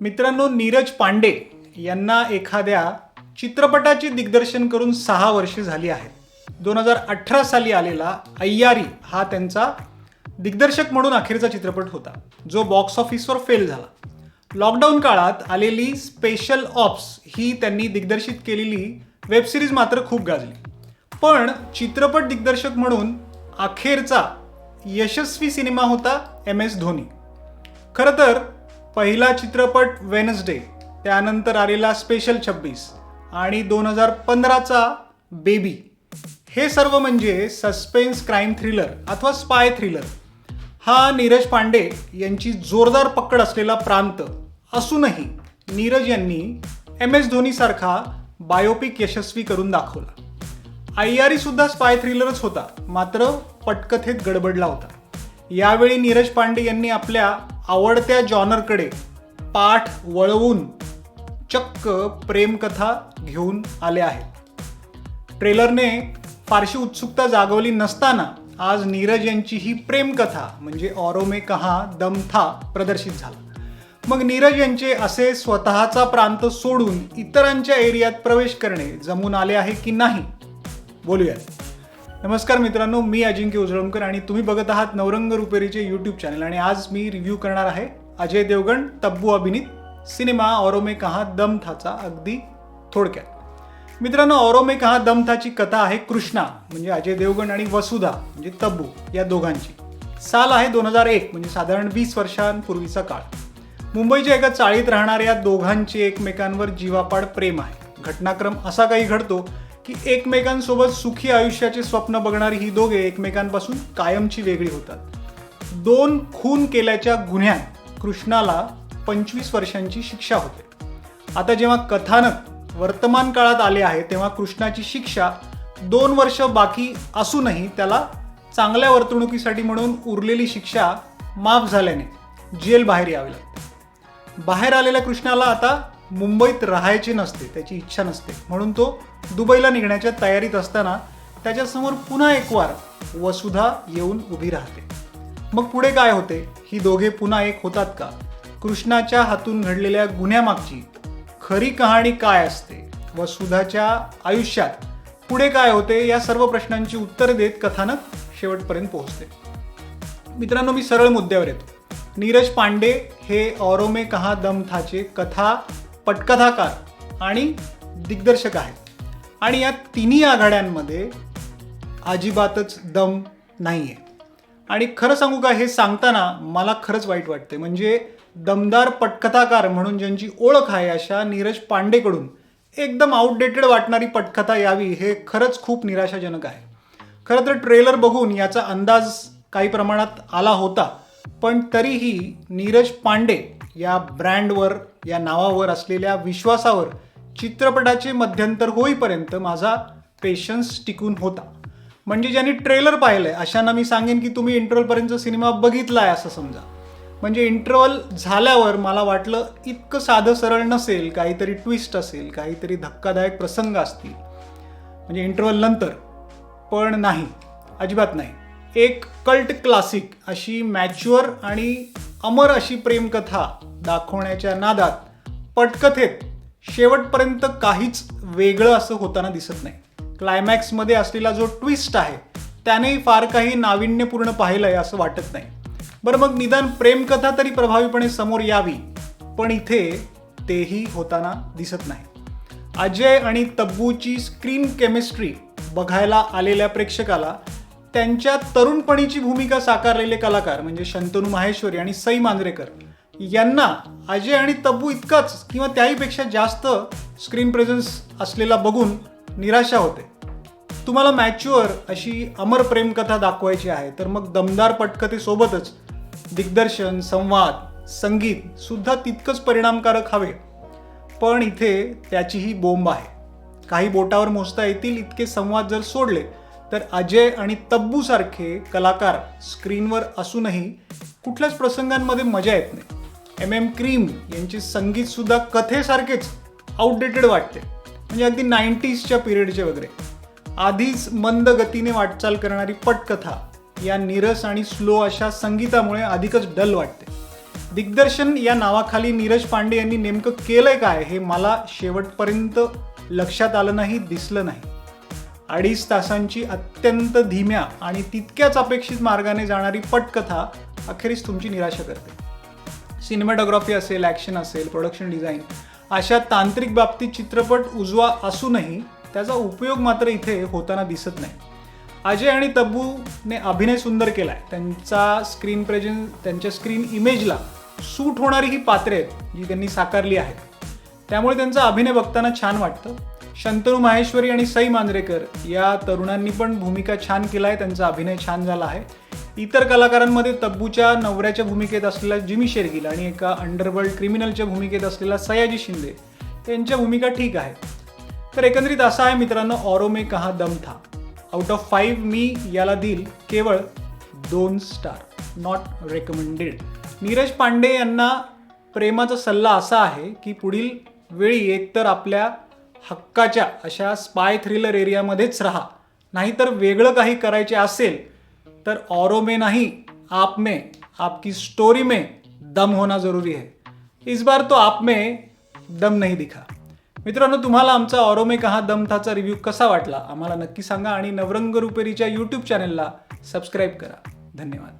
मित्रांनो नीरज पांडे यांना एखाद्या चित्रपटाचे दिग्दर्शन करून सहा वर्षे झाली आहेत. दोन हजार अठरा साली आलेला अय्यारी हा त्यांचा दिग्दर्शक म्हणून अखेरचा चित्रपट होता जो बॉक्स ऑफिसवर फेल झाला. लॉकडाऊन काळात आलेली स्पेशल ऑप्स ही त्यांनी दिग्दर्शित केलेली वेबसिरीज मात्र खूप गाजली. पण चित्रपट दिग्दर्शक म्हणून अखेरचा यशस्वी सिनेमा होता एम एस धोनी. खरं तर पहिला चित्रपट वेनसडे त्यानंतर आलेला स्पेशल छब्बीस आणि दोन हजार पंधराचा बेबी. हे सर्व म्हणजे सस्पेन्स क्राईम थ्रिलर अथवा स्पाय थ्रिलर. हा नीरज पांडे यांची जोरदार पकड असलेला प्रांत असूनही नीरज यांनी एम एस धोनीसारखा बायोपिक यशस्वी करून दाखवला. अय्यारी सुद्धा स्पाय थ्रिलरच होता मात्र पटकथेत गडबडला होता. यावेळी नीरज पांडे यांनी आपल्या आवडत्या जॉनरकडे पाठ वळवून चक्क प्रेमकथा घेऊन आले आहेत. ट्रेलरने फारशी उत्सुकता जागवली नसताना आज नीरज यांची ही प्रेमकथा म्हणजे ऑरोमे कहा दमथा प्रदर्शित झाला. मग नीरज यांचे असे स्वतःचा प्रांत सोडून इतरांच्या एरियात प्रवेश करणे जमून आले आहे की नाही? बोलूयात. नमस्कार मित्रांनो मी अजिंक्य उजळमकर आणि तुम्ही बघत आहात नवरंग रुपेरीचे यूट्यूब चॅनल आणि आज मी रिव्ह्यू करणार आहे अजय देवगण तब्बू अभिनीत सिनेमा औरो में कहा दम थाचा अगदी थोडक्यात. मित्रांनो औरो में कहा दम थाची कथा आहे कृष्णा म्हणजे अजय देवगण आणि वसुधा म्हणजे तब्बू या दोघांची. साल आहे दोन हजार एक म्हणजे साधारण वीस वर्षांपूर्वीचा काळ. मुंबईच्या एका चाळीत राहणाऱ्या दोघांचे एकमेकांवर जीवापाड प्रेम आहे. घटनाक्रम असा काही घडतो की एकमेकांसोबत सुखी आयुष्याचे स्वप्न बघणारी ही दोघे एकमेकांपासून कायमची वेगळी होतात. दोन खून केल्याच्या गुन्ह्यात कृष्णाला पंचवीस वर्षांची शिक्षा होते. आता जेव्हा कथानक वर्तमान काळात आले आहे तेव्हा कृष्णाची शिक्षा दोन वर्ष बाकी असूनही त्याला चांगल्या वर्तणुकीसाठी म्हणून उरलेली शिक्षा माफ झाल्याने जेल बाहेर यावे लागते. बाहेर आलेल्या कृष्णाला आता मुंबईत राहायचे नसते त्याची इच्छा नसते. म्हणून तो दुबईला निघण्याच्या तयारीत असताना त्याच्यासमोर पुन्हा एक वार वसुधा येऊन उभी राहते. मग पुढे काय होते? ही दोघे पुन्हा एक होतात का? कृष्णाच्या हातून घडलेल्या गुन्ह्यामागची खरी कहाणी काय असते? वसुधाच्या आयुष्यात पुढे काय होते? या सर्व प्रश्नांची उत्तर देत कथानक शेवटपर्यंत पोहोचते. मित्रांनो मी सरळ मुद्द्यावर येतो. नीरज पांडे हे औरोमे कहा दम थाचे कथा पटकथाकार आणि दिग्दर्शक आहेत. आणि या तिन्ही आघाड्यांमध्ये अजिबातच दम नाही आहे आणि खरं सांगू का हे सांगताना मला खरंच वाईट वाटते म्हणजे दमदार पटकथाकार म्हणून ज्यांची ओळख आहे अशा नीरज पांडेकडून एकदम आउटडेटेड वाटणारी पटकथा यावी हे खरंच खूप निराशाजनक आहे. खरं तर ट्रेलर बघून याचा अंदाज काही प्रमाणात आला होता पण तरीही नीरज पांडे या ब्रँडवर या नावावर असलेल्या विश्वासावर चित्रपटाचे मध्यंतर होईपर्यंत माझा पेशन्स टिकून होता. म्हणजे ज्यांनी ट्रेलर पाहिलं आहे अशांना मी सांगेन की तुम्ही इंटरवलपर्यंत सिनेमा बघितला आहे असं समजा. म्हणजे इंटरवल झाल्यावर मला वाटलं इतकं साधं सरळ नसेल काहीतरी ट्विस्ट असेल काहीतरी धक्कादायक प्रसंग असतील. म्हणजे इंटरवल नंतर. पण नाही. अजिबात नाही. एक कल्ट क्लासिक अशी मॅच्युअर आणि अमर अशी प्रेमकथा दाखवण्याच्या नादात पटकथेत शेवटपर्यंत काहीच वेगळं असं होताना दिसत नाही. क्लायमॅक्समध्ये असलेला जो ट्विस्ट आहे त्यानेही फार काही नाविन्यपूर्ण पाहिलं आहे असं वाटत नाही. बरं मग निदान प्रेमकथा तरी प्रभावीपणे समोर यावी पण इथे तेही होताना दिसत नाही. अजय आणि तब्बूची स्क्रीन केमिस्ट्री बघायला आलेल्या प्रेक्षकाला त्यांच्या तरुणपणीची भूमिका साकारलेले कलाकार म्हणजे शंतनू माहेश्वरी आणि सई मांजरेकर यांना अजय आणि तब्बू इतकाच किंवा त्याहीपेक्षा जास्त स्क्रीन प्रेझेन्स असलेला बघून निराशा होते. तुम्हाला मॅच्युअर अशी अमर प्रेमकथा दाखवायची आहे तर मग दमदार पटकथेसोबतच दिग्दर्शन संवाद संगीत सुद्धा तितकंच परिणामकारक हवे. पण इथे त्याचीही बोंब आहे. काही बोटावर मोजता येतील इतके संवाद जर सोडले तर अजय आणि तब्बूसारखे कलाकार स्क्रीनवर असूनही कुठल्याच प्रसंगांमध्ये मजा येत नाही. एम एम क्रीम यांचे संगीतसुद्धा कथेसारखेच आउटडेटेड वाटते. म्हणजे अगदी नाईन्टीजच्या पिरियडचे वगैरे. आधीच मंद गतीने वाटचाल करणारी पटकथा या नीरस आणि स्लो अशा संगीतामुळे अधिकच डल वाटते. दिग्दर्शन या नावाखाली नीरज पांडे यांनी नेमकं केलंय काय हे मला शेवटपर्यंत लक्षात आलं नाही दिसलं नाही. अडीच तासांची अत्यंत धीम्या आणि तितक्याच अपेक्षित मार्गाने जाणारी पटकथा अखेरीस तुमची निराशा करते. सिनेमॅटोग्राफी असेल ॲक्शन असेल प्रोडक्शन डिझाईन अशा तांत्रिक बाबतीत चित्रपट उजवा असूनही त्याचा उपयोग मात्र इथे होताना दिसत नाही. अजय आणि तब्बूने अभिनय सुंदर केला आहे त्यांचा स्क्रीन प्रेझेन्स त्यांच्या स्क्रीन इमेजला सूट होणारी ही पात्रे आहेत जी त्यांनी साकारली आहेत. त्यामुळे त्यांचा अभिनय बघताना छान वाटतं. शंतनू माहेश्वरी आणि सई मांजरेकर या तरुणांनी पण भूमिका छान केला आहे त्यांचा अभिनय छान झाला आहे. इतर कलाकारांमध्ये तब्बूच्या नवऱ्याच्या भूमिकेत असलेला जिमी शेरगिल आणि एका अंडरवर्ल्ड क्रिमिनलच्या भूमिकेत असलेला सयाजी शिंदे यांच्या भूमिका ठीक आहेत तर एकंदरीत असा आहे मित्रांनो ऑरोमे कहा दम था? आउट ऑफ फाईव्ह मी याला देईल केवळ दोन star not recommended Neeraj Pandey यांना प्रेमाचा सल्ला असा आहे की पुढील वेळी एकतर आपल्या हक्काच्या अशा स्पाय थ्रिलर एरियामध्येच राहा. नाहीतर वेगळं काही करायचे असेल तर औरों में नाही आप में आपकी स्टोरी में दम होना जरूरी है इस बार तो आप में दम नहीं दिखा. मित्रांनो तुम्हाला आमचा औरों में कहा दम थाचा रिव्ह्यू कसा वाटला? आम्हाला नक्की सांगा आणि नवरंग रुपेरीच्या यूट्यूब चॅनलला सबस्क्राईब करा. धन्यवाद.